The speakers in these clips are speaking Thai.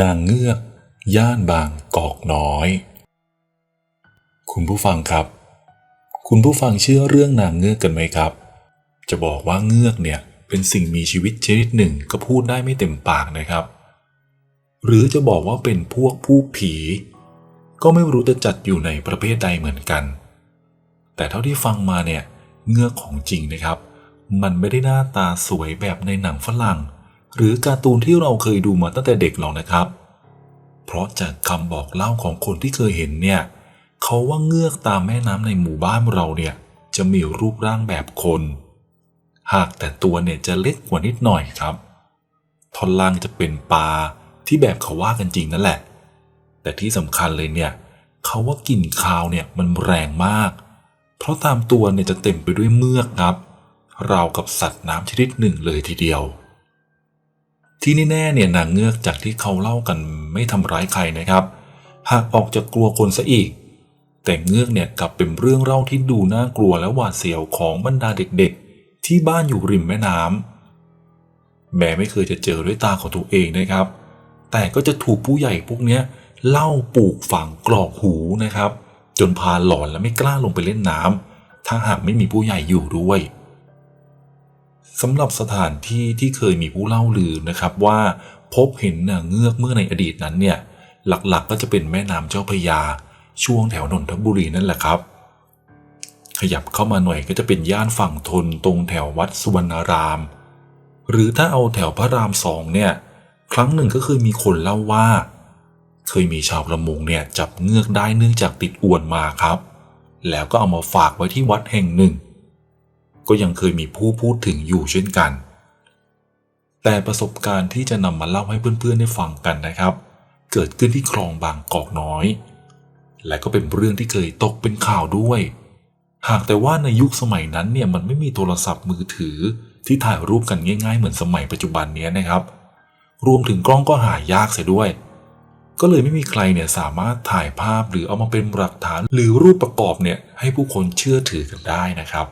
นางเงือก ย่านบางกอกน้อย คุณผู้ฟังครับ คุณผู้ฟังเชื่อเรื่องนางเงือกกันไหมครับ จะบอกว่าเงือกเนี่ยเป็นสิ่งมีชีวิตชนิดหนึ่งก็พูดได้ไม่เต็มปากนะครับ หรือจะบอกว่าเป็นพวกผู้ผี ก็ไม่รู้จะจัดอยู่ในประเภทใดเหมือนกัน แต่เท่าที่ฟังมาเนี่ยเงือกของจริงนะครับ มันไม่ได้หน้าตาสวยแบบในหนังฝรั่ง หรือการ์ตูนที่เราเคยดูมาตั้งแต่เด็กหรอกนะครับ เพราะจากคำบอกเล่าของคนที่เคยเห็นเนี่ยเขาว่าเงือกตามแม่น้ำในหมู่บ้านเราเนี่ยจะมีรูปร่างแบบคน หากแต่ตัวเนี่ยจะเล็กกว่านิดหน่อยครับท่อนล่างจะเป็นปลาที่แบบเขาว่ากันจริงนั่นแหละ แต่ที่สำคัญเลยเนี่ยเขาว่ากลิ่นคาวเนี่ยมันแรงมาก เพราะตามตัวเนี่ยจะเต็มไปด้วยเมือกครับราวกับสัตว์น้ำชนิดหนึ่งเลยทีเดียว ที่นี่แน่เนี่ยนางเงือกจากที่เขาเล่ากันไม่ทำร้ายใครนะครับ หากออกจะกลัวคนซะอีก แต่เงือกเนี่ยกลับเป็นเรื่องเล่าที่ดูน่ากลัวและหวาดเสียวของบรรดาเด็กๆ ที่บ้านอยู่ริมแม่น้ำแม้ไม่เคยจะเจอด้วยตาของตัวเองนะครับ แต่ก็จะถูกผู้ใหญ่พวกเนี้ยเล่าปลูกฝังกรอกหูนะครับ จนพาหลอนและไม่กล้าลงไปเล่นน้ำถ้าหากไม่มีผู้ใหญ่อยู่ด้วย สำหรับสถานที่ที่เคยมีผู้เล่าลือนะครับว่าพบเห็นนางเงือกเมื่อในอดีตนั้นเนี่ยหลักๆก็จะเป็นแม่น้ำเจ้าพยา ช่วงแถวนนทบุรีนั่นแหละครับ ขยับเข้ามาหน่อยก็จะเป็นย่านฝั่งทนตรงแถววัดสุวรรณาราม หรือถ้าเอาแถวพระรามสองเนี่ยครั้งหนึ่งก็เคยมีคนเล่าว่า เคยมีชาวประมงเนี่ยจับเงือกได้เนื่องจากติดอวนมาครับ แล้วก็เอามาฝากไว้ที่วัดแห่งหนึ่ง ก็ยังเคยมีผู้พูดถึงอยู่เช่นกัน แต่ประสบการณ์ที่จะนำมาเล่าให้เพื่อนๆได้ฟังกันนะครับ เกิดขึ้นที่คลองบางกอกน้อย และก็เป็นเรื่องที่เคยตกเป็นข่าวด้วย หากแต่ว่าในยุคสมัยนั้นเนี่ยมันไม่มีโทรศัพท์มือถือที่ถ่ายรูปกันง่ายๆ เหมือนสมัยปัจจุบันนี้นะครับ รวมถึงกล้องก็หายากเสียด้วย ก็เลยไม่มีใครเนี่ยสามารถถ่ายภาพหรือเอามาเป็นหลักฐานหรือรูปประกอบเนี่ยให้ผู้คนเชื่อถือกันได้นะครับ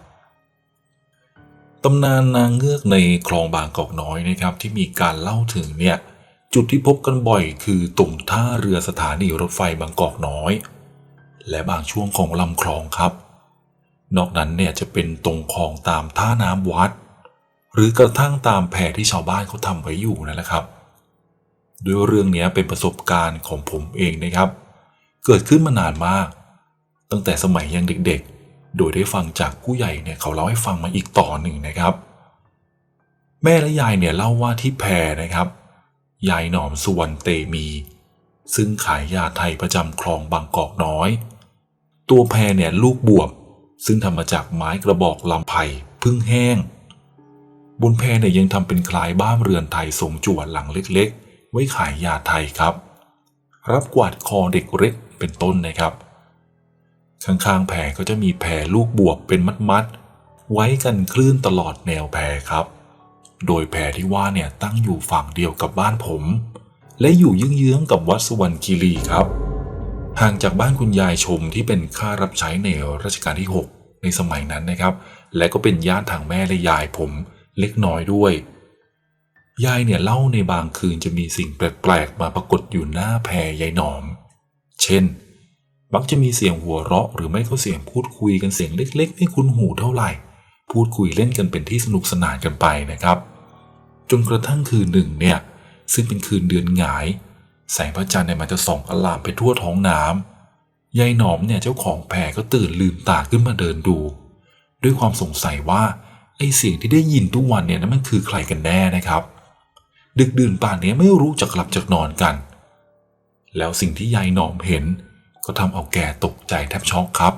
ตำนานนางเงือกในคลองบางกอกน้อยนะครับ ที่มีการเล่าถึงเนี่ยจุดที่พบกันบ่อยคือตรงท่าเรือสถานีรถไฟบางกอกน้อย และบางช่วงของลำคลองครับ นอกนั้นเนี่ยจะเป็นตรงคลองตามท่าน้ำวัด หรือกระทั่งตามแพที่ชาวบ้านเขาทำไว้อยู่นั่นแหละครับด้วยเรื่องนี้เป็นประสบการณ์ของผมเองนะครับ เกิดขึ้นมานานมาก ตั้งแต่สมัยยังเด็กๆ โดยได้ฟังจากผู้ใหญ่เนี่ยเขาเล่าให้ฟังมาอีกต่อหนึ่งนะครับ แม่และยายเนี่ยเล่าว่าที่แพรนะครับ ยายหนอมสุวรรณเตมี ซึ่งขายยาไทยประจำคลองบางกอกน้อย ตัวแพรเนี่ยลูกบวบ ซึ่งทำมาจากไม้กระบอกลำไผ่พึ่งแห้ง บนแพรเนี่ยยังทำเป็นคล้ายบ้านเรือนไทยทรงจวหลังเล็กๆ ไว้ขายยาไทยครับ รับกวาดคอเด็กเล็กเป็นต้นนะครับ ข้างๆแพก็จะมีแพลูกบวบเป็นมัดๆ ไว้กันคลื่นตลอดแนวแพครับ โดยแพที่ว่าเนี่ยตั้งอยู่ฝั่งเดียวกับบ้านผม และอยู่เยื้องๆกับวัดสุวรรณคีรีครับ ห่างจากบ้านคุณยายชมที่เป็นข้ารับใช้ในรัชกาลที่ 6 ในสมัยนั้นนะครับ และก็เป็นญาติทางแม่และยายผมเล็กน้อยด้วย ยายเนี่ยเล่าในบางคืนจะมีสิ่งแปลกๆ มาปรากฏอยู่หน้าแพรยายหนอม เช่น มักจะมีเสียงหัวเราะหรือไม่ก็เสียงพูดคุยกันเสียงเล็ก ๆ ไม่คุ้นหูเท่าไหร่ พูดคุยเล่นกันเป็นที่สนุกสนานกันไปนะครับ จนกระทั่งคืนหนึ่งเนี่ยซึ่งเป็นคืนเดือนหงาย แสงพระจันทร์เนี่ยมันจะส่องอลามไปทั่วท้องน้ำยายหนอมเนี่ยเจ้าของแพรก็ตื่นลืมตาขึ้นมาเดินดู ด้วยความสงสัยว่าไอ้เสียงที่ได้ยินทุกวันเนี่ยนั้นมันคือใครกันแน่นะครับ ดึกดื่นป่านนี้ไม่รู้จักลับจากนอนกัน แล้วสิ่งที่ยายหนอมเห็น ก็ทำเอาแกตกใจแทบช็อกครับ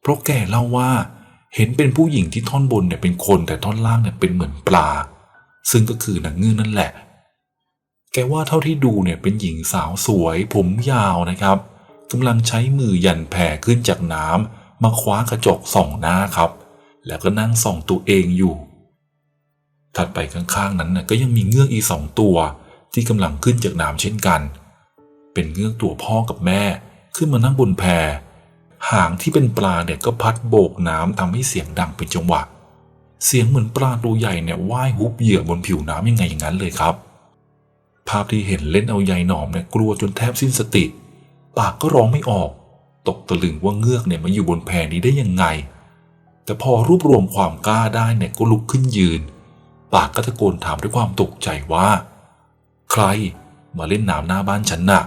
เพราะแกเล่าว่าเห็นเป็นผู้หญิงที่ท่อนบนเนี่ยเป็นคนแต่ท่อนล่างเนี่ยเป็นเหมือนปลา ซึ่งก็คือนางเงือกนั่นแหละ แกว่าเท่าที่ดูเนี่ยเป็นหญิงสาวสวย ผมยาวนะครับกำลังใช้มือยันแผ่ขึ้นจากน้ำมาคว้ากระจกส่องหน้าครับ แล้วก็นั่งส่องตัวเองอยู่ ถัดไปข้างๆนั้นนะก็ยังมีเงือกอีกสองตัวที่กำลังขึ้นจากน้ำเช่นกัน เป็นเงือกตัวพ่อกับแม่ ขึ้นมานั่งบนแพหางที่เป็นปลาเนี่ยก็พัดโบกน้ำทำให้เสียงดังเป็นจังหวะ เสียงเหมือนปลาตัวใหญ่เนี่ยว่ายฮุบเหยื่อบนผิวน้ำยังไงอย่างนั้นเลยครับ ภาพที่เห็นเล่นเอายายหนอมเนี่ยกลัวจนแทบสิ้นสติ ปากก็ร้องไม่ออก ตกตะลึงว่าเงือกเนี่ยมาอยู่บนแพนี้ได้ยังไง แต่พอรวบรวมความกล้าได้เนี่ยก็ลุกขึ้นยืน ปากก็ตะโกนถามด้วยความตกใจว่า ใครมาเล่นน้ำหน้าบ้านฉันน่ะ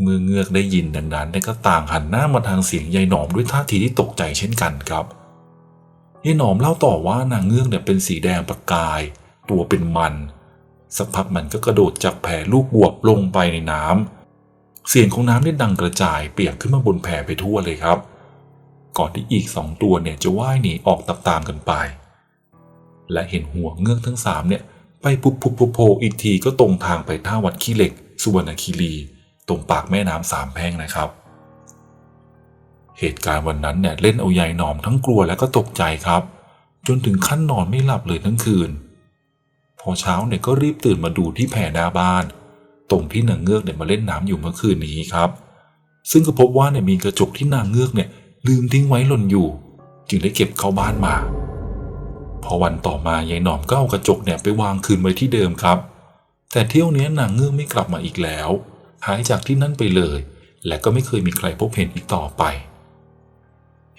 เมื่อเงือกได้ยินดังนั้นก็ต่างหันหน้ามาทางเสียงยายหนอมด้วยท่าทีที่ตกใจเช่นกันครับยายหนอมเล่าต่อว่านางเงือกเนี่ยเป็นสีแดงประกาย ตัวเป็นมัน สักพักมันก็กระโดดจากแพลูกบวบลงไปในน้ำเสียงของน้ำได้ดังกระจายเปียกขึ้นมาบนแพไปทั่วเลยครับ ก่อนที่อีกสองตัวเนี่ยจะว่ายหนีออกตามๆกันไป และเห็นหัวเงือกทั้งสามเนี่ยไปปุบปุบปุบโผล่อีกทีก็ตรงทางไปท่าวัดขี้เหล็ก สุวรรณคีรี ตรงปากแม่น้ำสามแพร่งนะครับ เหตุการณ์วันนั้นเนี่ยเล่นเอายายหนอมทั้งกลัวและก็ตกใจครับ จนถึงขั้นนอนไม่หลับเลยทั้งคืน พอเช้าเนี่ยก็รีบตื่นมาดูที่แผ่หน้าบ้าน ตรงที่นางเงือกเนี่ยมาเล่นน้ำอยู่เมื่อคืนนี้ครับ ซึ่งก็พบว่าเนี่ยมีกระจกที่นางเงือกเนี่ยลืมทิ้งไว้หล่นอยู่ จึงได้เก็บเข้าบ้านมา พอวันต่อมายายหนอมก็เอากระจกเนี่ยไปวางคืนไว้ที่เดิมครับ แต่เที่ยวนี้นางเงือกไม่กลับมาอีกแล้ว หายจากที่นั่นไปเลย และก็ไม่เคยมีใครพบเห็นอีกต่อไป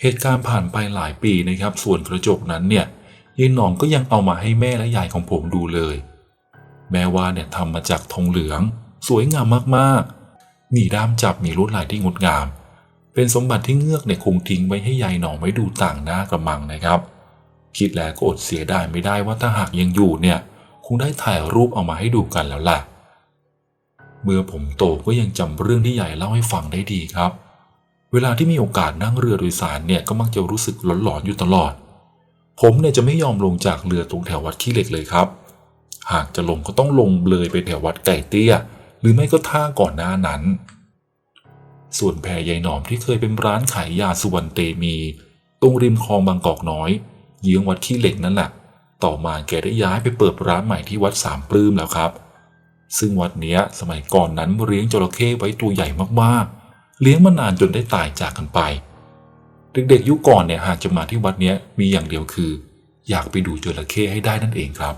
เหตุการณ์ผ่านไปหลายปีนะครับ ส่วนกระจกนั้นเนี่ยยายหนอมก็ยังเอามาให้แม่และยายของผมดูเลย แม้ว่าเนี่ยทำมาจากทองเหลือง สวยงามมากๆ มีด้ามจับมีลวดลายที่งดงาม เป็นสมบัติที่เงือกเนี่ยคงทิ้งไว้ให้ยายหนอมไว้ดูต่างหน้ากระมังนะครับ คิดแล้วก็อดเสียดายไม่ได้ว่าถ้าหากยังอยู่เนี่ยคงได้ถ่ายรูปเอามาให้ดูกันแล้วล่ะ เมื่อผมโตก็ยังจำเรื่องที่ยายเล่าให้ฟังได้ดีครับ เวลาที่มีโอกาสนั่งเรือโดยสารเนี่ยก็มักจะรู้สึกหลอนๆอยู่ตลอด ผมเนี่ยจะไม่ยอมลงจากเรือตรงแถววัดขี้เหล็กเลยครับ หากจะลงก็ต้องลงเลยไปแถววัดไก่เตี้ย หรือไม่ก็ท่าก่อนหน้านั้น ส่วนแพรยายหนอมที่เคยเป็นร้านขายยาสุวรรณเตมี ตรงริมคลองบางกอกน้อยเยื้องวัดขี้เหล็กนั่นแหละ ต่อมาแกได้ย้ายไปเปิดร้านใหม่ที่วัดสามปลื้มแล้วครับ ซึ่งวัดเนี้ยสมัยก่อนนั้นเลี้ยงจระเข้ไว้ตัวใหญ่มากๆ เลี้ยงมานานจนได้ตายจากกันไป เด็กๆยุคก่อนเนี่ยหากจะมาที่วัดเนี้ยมีอย่างเดียวคือ อยากไปดูจระเข้ให้ได้นั่นเองครับ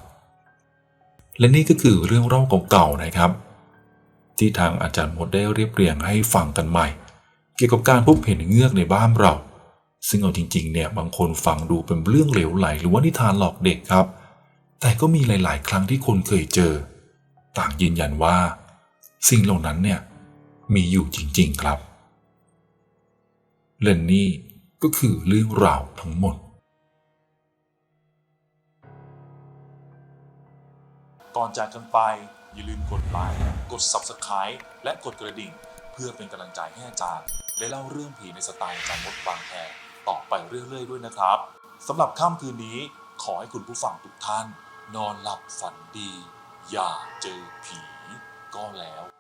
และนี่ก็คือเรื่องเล่าเก่าๆนะครับ ที่ทางอาจารย์มดได้เรียบเรียงให้ฟังกันใหม่ เกี่ยวกับการพบเห็นเงือกในบ้านเรา ซึ่งเอาจริงๆเนี่ยบางคนฟังดูเป็นเรื่องเหลวไหล หรือว่านิทานหลอกเด็กครับ แต่ก็มีหลาย ๆ ครั้งที่คนเคยเจอ ต่างยืนยันว่า สิ่งเหล่านั้นเนี่ยมีอยู่จริง ๆ ครับ และนี่ก็คือเรื่องราวทั้งหมดก่อนจากกันไปอย่าลืมกดไลค์กด Subscribe และกดกระดิ่ง เพื่อเป็นกำลังใจให้อาจารย์ ได้เล่าเรื่องผีในสไตล์อาจารย์มดบางแพรต่อไปเรื่อย ๆ ด้วยนะครับสำหรับค่ำคืนนี้ขอให้คุณผู้ฟังทุกท่าน นอนหลับฝันดี อย่าเจอผีก็แล้ว